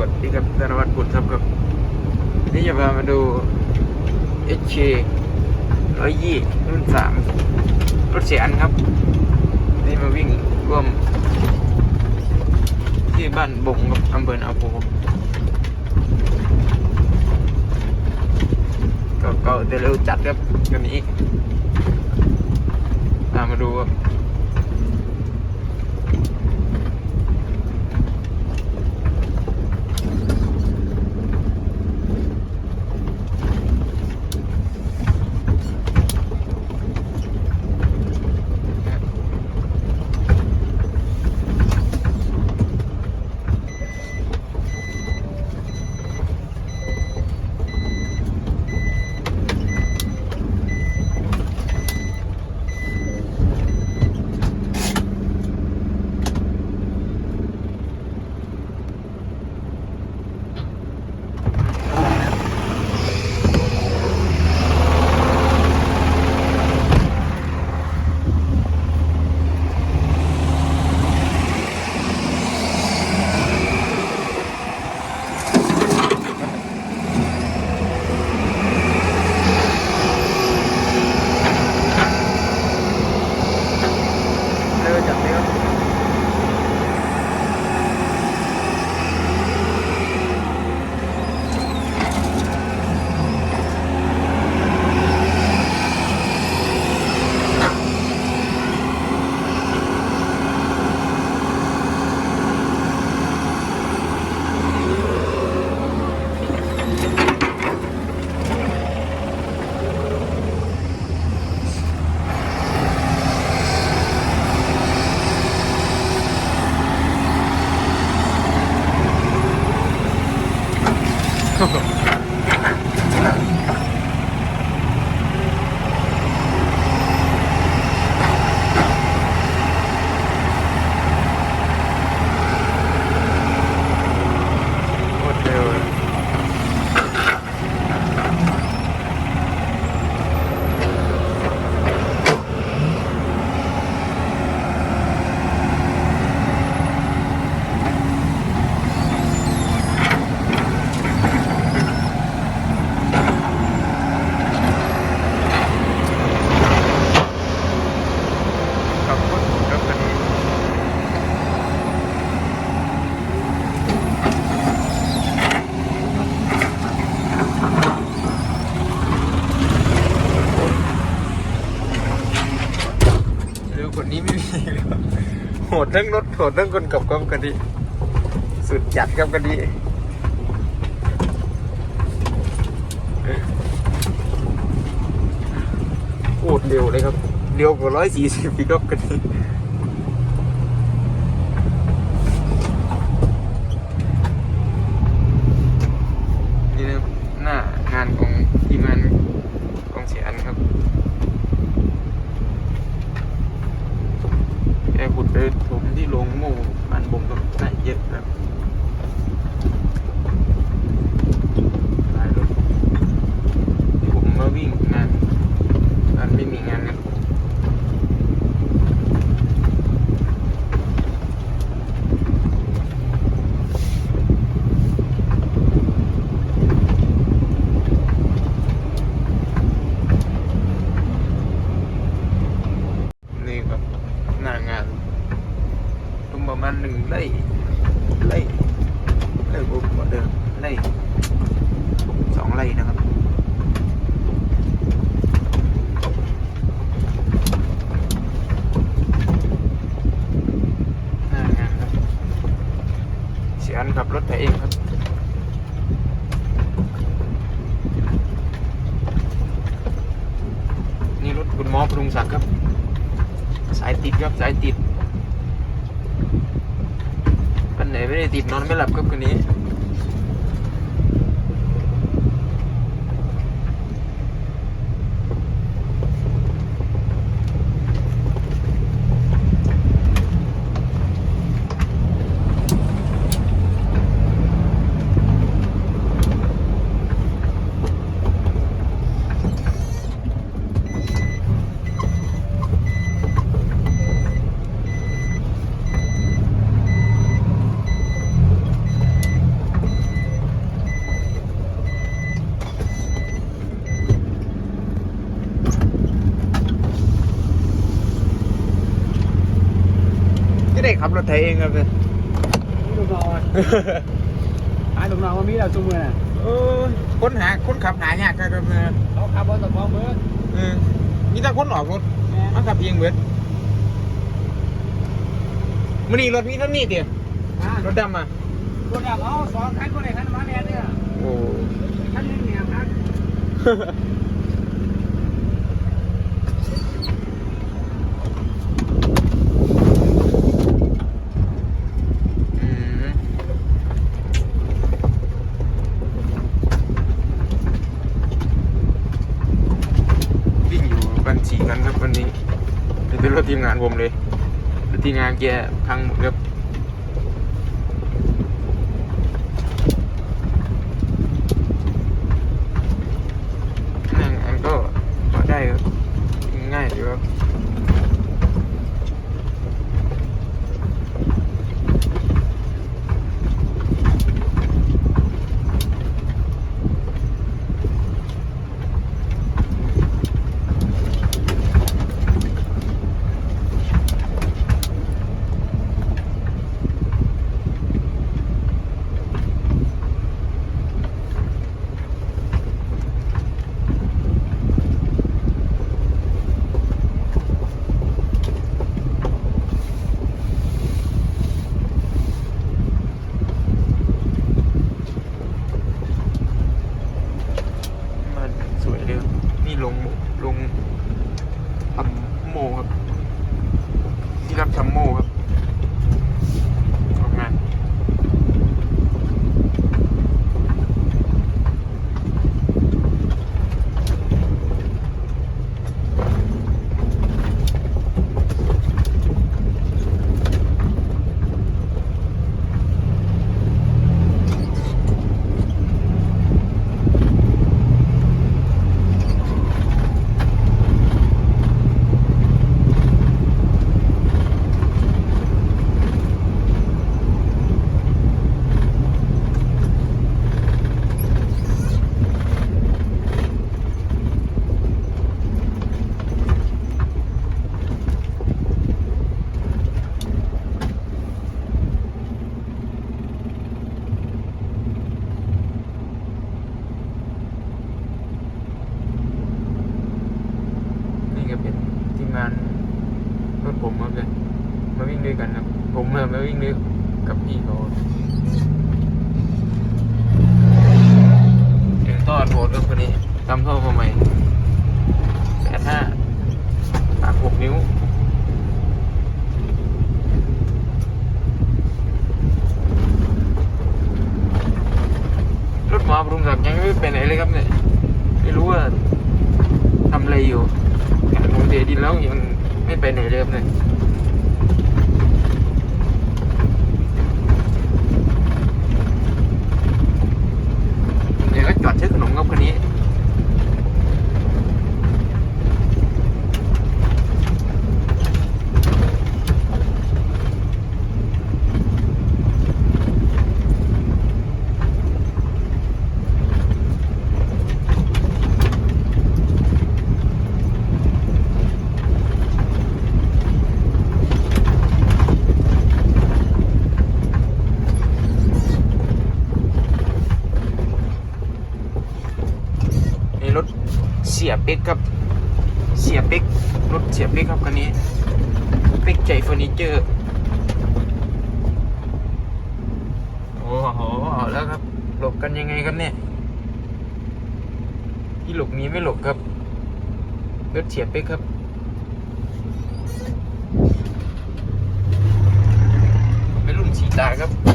วัสดีครับธนวัฒน์บุตรครับครับนี่จะพามาดู HK ร้อยยี่รุ่นสามรถเสียอันครับ นี่มาวิ่งร่วม ที่บ้านบงกับอำเภอนาโพก็ก็แต่เร็วจัดครับกันนี้ตามมาดูครับ ดทั้งรถโหดทั้งคนกับครับกันดีสุดจัดครับกันดีโคตรเร็วเลยครับ เร็วกว่าร้อยสี่สิบปีครับกันดีนี่นะครับหน้างานของทีมงานของเสียอันครับ แกขุดไปถมที่โรงโม่มันบงก็ได้เยอะครับหลายรถผมมาวิ่งงานงานไม่มีงานกันนี่ครับหน้างานรวม ประมาณหนึ่งไร่ไร่ไร่บุกว่าเดิมไร่สองไร่นะครับห้างานครับเสียอันขับรถไปเองครับนี่รถคุณหมอปรุงศักดิ์ครับ สายติดครับ สายติดวัน ไหนไม่ได้ติดนอนไม่หลับครับคนนี้ ขับรถไถเองครับเนี่ยลูกน้องอะหาลูกน้องมามีแล้วจุ่มมือน่ะโอ้ยคนหาคนขับหายากครับครับเนี่ยเขาขับบอลตะพองเบิร์ดเออมีแต่คนออกรถแม่มันขับเองเบิดมันนี่รถมีเท่านี้เดียวอ่ารถดำอะรถดับเอาสองคันคนไหนคันมาแน่เนี่ยโอ้คันหนึงเนี่ยครับ อืมวิ่งอยู่กันสี่กันครับวันนี้เป็นรถ ทีมงานผมเลย ทีมงานแกพังหมดครับนั่งอันก็พอได้ครับง่ายอยู่ครับ มันสวยเลยครับนี่ลงลงทำโมครับ ที่รับทำโมครับออกงาน นี่ก็เป็นทีมงาน รถผมครับเลยมาวิ่งด้วยกันครับ ผมเออมาวิ่งด้วยกับพี่เขาถึงทอดโหดครับคนนี้ทำท่อมาใหม่แปดห้าปากหกนิ้วรถหมอบรุงศักยังไม่ไปไหนเลยครับเนี่ย ไม่รู้ว่าทำอะไรอยู่งานผมเสียดินแล้วยัง ไม่ไปไหนเลยครับเลยเดี๋ยวก็จอดซื้อขนมครับคันนี้ นี่รถ เป็กครับ เสียเป๊กรถเสียเป๊กครับคันนี้ เป๊กใจเฟอร์นิเจอร์โอ้โหเอาแล้วครับ หลบกันยังไงครับเนี่ยที่หลบมีไม่หลบครับรถเสียเป๊กครับเป็นรุ่นสีตาครับ